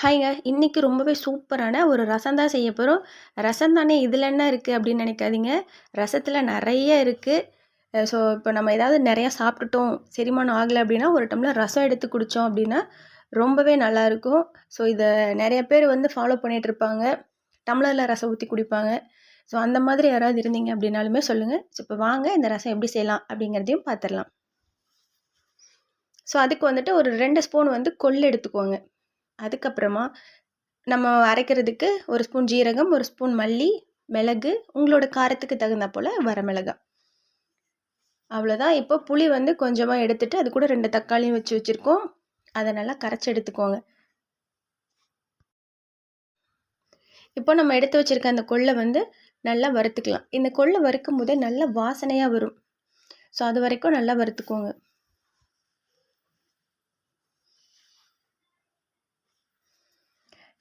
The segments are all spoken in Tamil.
ஹாய்ங்க. இன்றைக்கி ரொம்பவே சூப்பரான ஒரு ரசம் தான் செய்ய போகிறோம் ரசம் தானே இதில் என்ன இருக்குது அப்படின்னு நினைக்காதீங்க. ரசத்தில் நிறைய இருக்குது ஸோ இப்போ நம்ம ஏதாவது நிறையா சாப்பிட்டுட்டோம் செரிமானம் ஆகலை அப்படின்னா ஒரு டம்ளர் ரசம் எடுத்து குடித்தோம் அப்படின்னா ரொம்பவே நல்லாயிருக்கும் ஸோ இதை நிறைய பேர் வந்து ஃபாலோ பண்ணிகிட்ருப்பாங்க டம்ளரில் ரசம் ஊற்றி குடிப்பாங்க. ஸோ அந்த மாதிரி யாராவது இருந்தீங்க அப்படின்னாலுமே சொல்லுங்கள் ஸோ இப்போ வாங்க இந்த ரசம் எப்படி செய்யலாம் அப்படிங்கிறதையும் பார்த்துடலாம் ஸோ அதுக்கு வந்துட்டு ஒரு ரெண்டு ஸ்பூன் வந்து கொள்ளு எடுத்துக்கோங்க. அதுக்கப்புறமா நம்ம அரைக்கிறதுக்கு ஒரு ஸ்பூன் ஜீரகம் ஒரு ஸ்பூன் மல்லி மிளகு உங்களோட காரத்துக்கு தகுந்த போல் வரமிளகா அவ்வளோதான் இப்போ புளி வந்து கொஞ்சமாக எடுத்துகிட்டு அது கூட ரெண்டு தக்காளியும் வச்சு வச்சுருக்கோம். அதை நல்லா கரைச்சி எடுத்துக்கோங்க. இப்போ நம்ம எடுத்து வச்சுருக்க அந்த கொள்ளை வந்து நல்லா வறுத்துக்கலாம். இந்த கொள்ளை வறுக்கும் போதே நல்ல வாசனையாக வரும். ஸோ அது வரைக்கும் நல்லா வறுத்துக்கோங்க.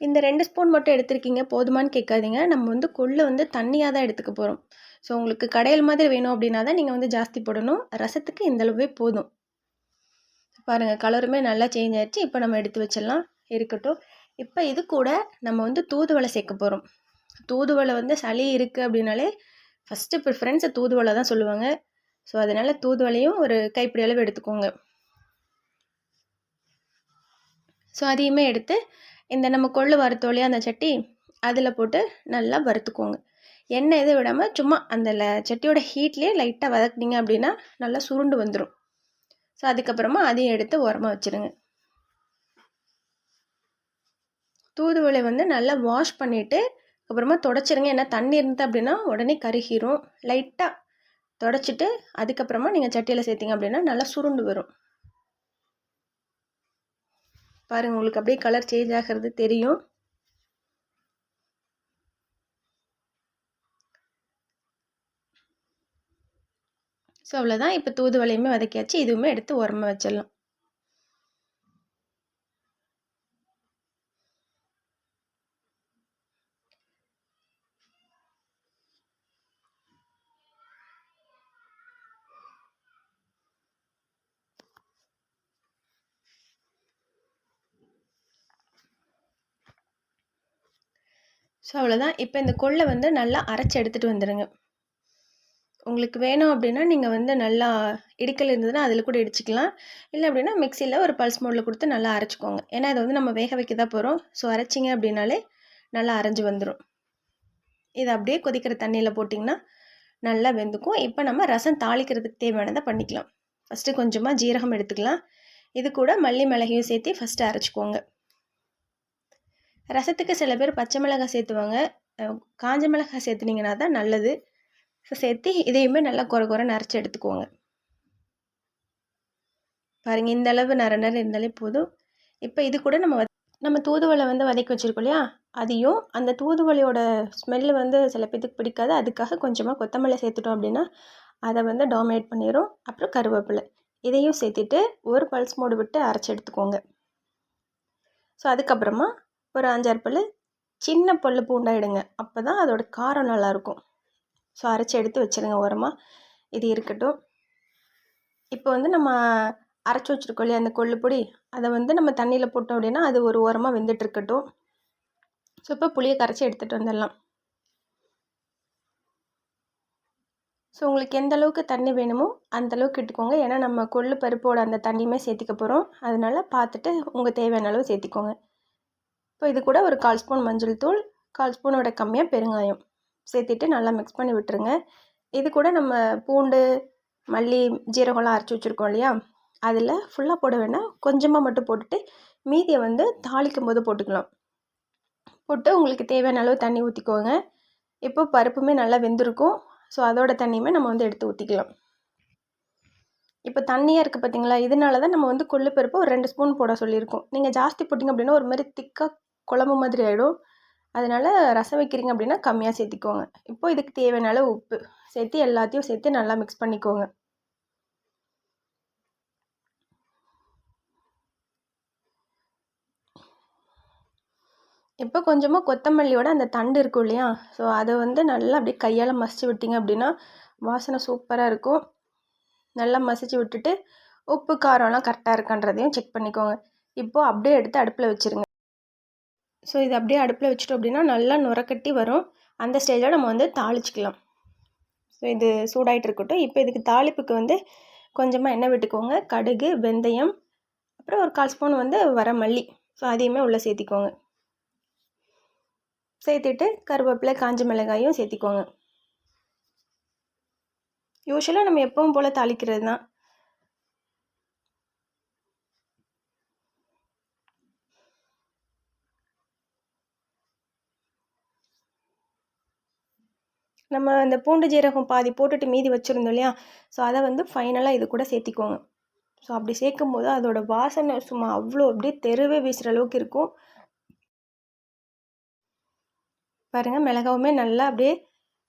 இந்த ரெண்டு ஸ்பூன் மட்டும் எடுத்திருக்கீங்க போதுமான்னு கேட்காதீங்க. நம்ம வந்து கொள்ளு வந்து தண்ணியாக தான் எடுத்துக்க போகிறோம் ஸோ உங்களுக்கு கடையில் மாதிரி வேணும் அப்படின்னா தான் நீங்கள் வந்து ஜாஸ்தி போடணும். ரசத்துக்கு இந்தளவே போதும். பாருங்கள் கலருமே நல்லா சேஞ்ச் ஆகிடுச்சு இப்போ நம்ம எடுத்து வச்சிடலாம். இருக்கட்டும். இப்போ இது கூட நம்ம வந்து தூதுவளை சேர்க்க போகிறோம் தூதுவளை வந்து சளி இருக்குது அப்படின்னாலே ஃபஸ்ட்டு ப்ரிஃபரன்ஸை தூதுவளை தான் சொல்லுவாங்க. ஸோ அதனால் தூதுவளையும் ஒரு கைப்பிடி அளவு எடுத்துக்கோங்க. ஸோ அதையுமே எடுத்து இந்த நம்ம கொள்ளு வறுத்தோலையே அந்த சட்டி அதில் போட்டு நல்லா வறுத்துக்கோங்க. எண்ணெய் எதுவும் விடாமல் சும்மா அந்த சட்டியோட ஹீட்லேயே லைட்டாக வதக்குனீங்க அப்படின்னா நல்லா சுருண்டு வந்துடும் ஸோ அதுக்கப்புறமா அதையும் எடுத்து உரமாக வச்சுருங்க. தூதுவளை வந்து நல்லா வாஷ் பண்ணிவிட்டு அப்புறமா தொடச்சிருங்க. ஏன்னா தண்ணி இருந்தது அப்படின்னா உடனே கருகிரும். லைட்டாக தொடச்சிட்டு அதுக்கப்புறமா நீங்கள் சட்டியில் சேர்த்திங்க அப்படின்னா நல்லா சுருண்டு வரும். பாருங்கள் உங்களுக்கு அப்படியே கலர் சேஞ்ச் ஆகிறது தெரியும். ஸோ அவ்வளோதான் இப்போ தூதுவளையுமே வதக்கியாச்சு. இதுவுமே எடுத்து உரமாக வச்சிடலாம். ஸோ அவ்வளோதான் இப்போ இந்த கொள்ளை வந்து நல்லா அரைச்சி எடுத்துகிட்டு வந்துடுங்க உங்களுக்கு வேணும் அப்படின்னா நீங்கள் வந்து நல்லா இடிக்கல் இருந்ததுன்னா அதில் கூட இடிச்சிக்கலாம். இல்லை அப்படின்னா மிக்சியில் ஒரு பல்ஸ் மோடில் கொடுத்து நல்லா அரைச்சிக்கோங்க. ஏன்னா இதை வந்து நம்ம வேக வைக்க தான் போகிறோம் ஸோ அரைச்சிங்க அப்படின்னாலே நல்லா அரைஞ்சி வந்துடும் இதை அப்படியே கொதிக்கிற தண்ணியில் போட்டிங்கன்னா நல்லா வெந்துக்கும். இப்போ நம்ம ரசம் தாளிக்கிறதுக்கு தேவையானதை பண்ணிக்கலாம். ஃபஸ்ட்டு கொஞ்சமாக ஜீரகம் எடுத்துக்கலாம். இது கூட மல்லி மிளகையும் சேர்த்து ஃபஸ்ட்டு அரைச்சிக்கோங்க. ரசத்துக்கு சில பேர் பச்சை மிளகாய் சேர்த்துவாங்க. காஞ்ச மிளகாய் சேர்த்துனீங்கன்னா தான் நல்லது. ஸோ சேர்த்து இதையுமே நல்லா குறை குறை நரைச்சி எடுத்துக்கோங்க பாருங்கள் இந்த அளவு நர நர இருந்தாலே போதும். இப்போ இது கூட நம்ம நம்ம தூதுவளை வந்து வதக்கி வச்சுருக்கோம் இல்லையா? அதையும் அந்த தூதுவளையோட ஸ்மெல்லு வந்து சில பேத்துக்கு பிடிக்காது. அதுக்காக கொஞ்சமாக கொத்தமல்லி சேர்த்துட்டோம் அப்படின்னா அதை வந்து டாமினேட் பண்ணிடும் அப்புறம் கருவேப்பிலை. இதையும் சேர்த்துட்டு ஒரு பல்ஸ் மூடு விட்டு அரைச்சி எடுத்துக்கோங்க. ஸோ அதுக்கப்புறமா ஒரு அஞ்சாறு பல் சின்ன பல் பூண்டாயிடுங்க அப்போ தான் அதோடய காரம் நல்லாயிருக்கும். ஸோ அரைச்சி எடுத்து வச்சுருங்க ஓரமாக இது இருக்கட்டும். இப்போ வந்து நம்ம அரைச்சி வச்சுருக்கோம் இல்லையா அந்த கொள்ளு பொடி? அதை வந்து நம்ம தண்ணியில் போட்டோம் அப்படின்னா அது ஒரு ஓரமாக வெந்துட்டுருக்கட்டும் ஸோ இப்போ புளியை கரைச்சி எடுத்துகிட்டு வந்துடலாம். ஸோ உங்களுக்கு எந்த அளவுக்கு தண்ணி வேணுமோ அந்தளவுக்கு இட்டுக்கோங்க ஏன்னா நம்ம கொள்ளு பருப்போட அந்த தண்ணியுமே சேர்த்திக்க போகிறோம் அதனால் பார்த்துட்டு உங்கள் தேவையான அளவு சேர்த்திக்கோங்க. இப்போ இது கூட ஒரு கால் ஸ்பூன் மஞ்சள் தூள் கால் ஸ்பூனோட கம்மியாக பெருங்காயம் சேர்த்துட்டு நல்லா மிக்ஸ் பண்ணி விட்டுருங்க. இது கூட நம்ம பூண்டு மல்லி ஜீரகம்லாம் அரைச்சி வச்சுருக்கோம் இல்லையா? அதில் ஃபுல்லாக போட வேணால் கொஞ்சமாக மட்டும் போட்டுட்டு மீதியை வந்து தாளிக்கும் போது போட்டுக்கலாம். போட்டு உங்களுக்கு தேவையான அளவு தண்ணி ஊற்றிக்கோங்க இப்போ பருப்புமே நல்லா வெந்திருக்கும். ஸோ அதோட தண்ணியுமே நம்ம வந்து எடுத்து ஊற்றிக்கலாம் இப்போ தண்ணியாக இருக்குது பார்த்தீங்களா இதனால தான் நம்ம வந்து கொள்ளு பருப்பு ஒரு ரெண்டு ஸ்பூன் போட சொல்லியிருக்கோம். நீங்கள் ஜாஸ்தி போட்டிங்க அப்படின்னா ஒரு மாதிரி திக்காக குழம்பு மாதிரி ஆகிடும் அதனால் ரசம் வைக்கிறீங்க அப்படின்னா கம்மியாக சேர்த்திக்கோங்க. இப்போது இதுக்கு தேவையான அளவு உப்பு. சேர்த்து எல்லாத்தையும் சேர்த்து நல்லா மிக்ஸ் பண்ணிக்கோங்க. இப்போ கொஞ்சமாக கொத்தமல்லியோட அந்த தண்டு இருக்கும் இல்லையா? ஸோ அதை வந்து நல்லா அப்படியே கையால் மசிச்சு விட்டிங்க அப்படின்னா வாசனை சூப்பராக இருக்கும். நல்லா மசிச்சு விட்டுட்டு உப்பு காரம்லாம் கரெக்டாக இருக்கான்றதையும் செக் பண்ணிக்கோங்க. இப்போது அப்படியே எடுத்து அடுப்பில் வச்சுருங்க. ஸோ இது அப்படியே அடுப்பில் வச்சுட்டோம் அப்படின்னா நல்லா நுரக்கட்டி வரும். அந்த ஸ்டேஜில் நம்ம வந்து தாளிச்சிக்கலாம். ஸோ இது சூடாகிட்டு இருக்கட்டும். இப்போ இதுக்கு தாளிப்புக்கு வந்து கொஞ்சமாக எண்ணெய் விட்டுக்கோங்க. கடுகு வெந்தயம் அப்புறம் ஒரு கால் ஸ்பூன் வந்து வர மல்லி. ஸோ அதையுமே உள்ளே சேர்த்திக்கோங்க. சேர்த்துட்டு கருவேப்பிலை காஞ்ச மிளகாயும் சேர்த்திக்கோங்க. யூஸ்வலாக நம்ம எப்பவும் போல் தாளிக்கிறது தான். நம்ம அந்த பூண்டு ஜீரகம் பாதி போட்டுட்டு மீதி வச்சுருந்தோம் இல்லையா? ஸோ அதை வந்து ஃபைனலாக இது கூட சேர்த்திக்கோங்க. ஸோ அப்படி சேர்க்கும் போது அதோட வாசனை சும்மா அவ்வளோ அப்படியே தெருவே வீசுகிற அளவுக்கு இருக்கும். பாருங்கள் மிளகாவுமே நல்லா அப்படியே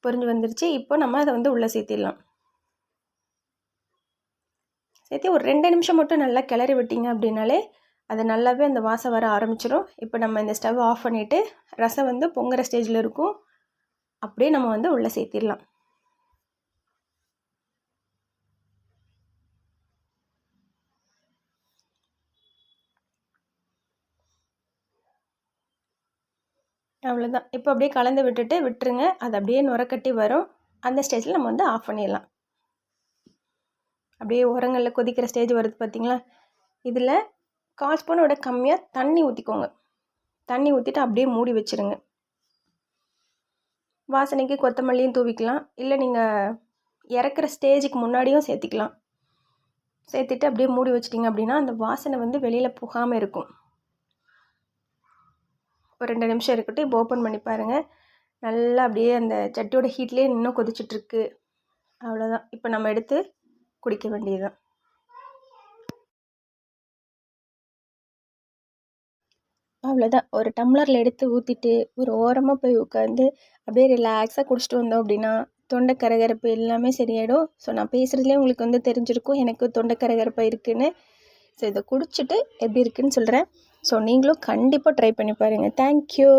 பொரிஞ்சு வந்துருச்சு. இப்போ நம்ம அதை வந்து உள்ளே சேர்த்திடலாம். சேர்த்து ஒரு ரெண்டு நிமிஷம் மட்டும் நல்லா கிளறி விட்டிங்க அப்படின்னாலே அது நல்லாவே அந்த வாசம் வர ஆரம்பிச்சிடும் இப்போ நம்ம இந்த ஸ்டவ் ஆஃப் பண்ணிவிட்டு ரசம் வந்து பொங்குற ஸ்டேஜில் இருக்கும். அப்படியே நம்ம வந்து உள்ளே சேர்த்திடலாம். அவ்வளோதான் இப்போ அப்படியே கலந்து விட்டுட்டு விட்டுருங்க. அது அப்படியே நுரக்கட்டி வரும். அந்த ஸ்டேஜில் நம்ம வந்து ஆஃப் பண்ணிடலாம். அப்படியே உரங்களில் கொதிக்கிற ஸ்டேஜ் வருது பார்த்திங்களா இதில் கால் ஸ்பூனோட கம்மியாக தண்ணி ஊற்றிக்கோங்க தண்ணி ஊற்றிட்டு அப்படியே மூடி வச்சுருங்க. வாசனைக்கு கொத்தமல்லியும் தூவிக்கலாம். இல்லை நீங்கள் இறக்குற ஸ்டேஜுக்கு முன்னாடியும் சேர்த்திக்கலாம். சேர்த்துட்டு அப்படியே மூடி வச்சிட்டிங்க அப்படின்னா அந்த வாசனை வந்து வெளியில் புகாமல் இருக்கும். ஒரு ரெண்டு நிமிஷம் இருக்கட்டும். இப்போ ஓப்பன் பண்ணி பாருங்கள் நல்லா அப்படியே அந்த சட்டியோட ஹீட்லேயே இன்னும் கொதிச்சிட்ருக்கு அவ்வளோதான் இப்போ நம்ம எடுத்து குடிக்க வேண்டியதுதான். அவ்வளோதான் ஒரு டம்ளரில் எடுத்து ஊற்றிட்டு ஒரு ஓரமாக போய் உட்காந்து அப்படியே ரிலாக்ஸாக குடிச்சிட்டு வந்தோம் அப்படின்னா தொண்டை கரகரப்பு எல்லாமே சரியாயிடும். ஸோ நான் பேசுகிறதுலேயே உங்களுக்கு வந்து தெரிஞ்சிருக்கும் எனக்கு தொண்டை கரகரப்பு இருக்குதுன்னு ஸோ இதை குடிச்சிட்டு எப்படி இருக்குதுன்னு சொல்கிறேன் ஸோ நீங்களும் கண்டிப்பாக ட்ரை பண்ணி பாருங்கள் தேங்க்யூ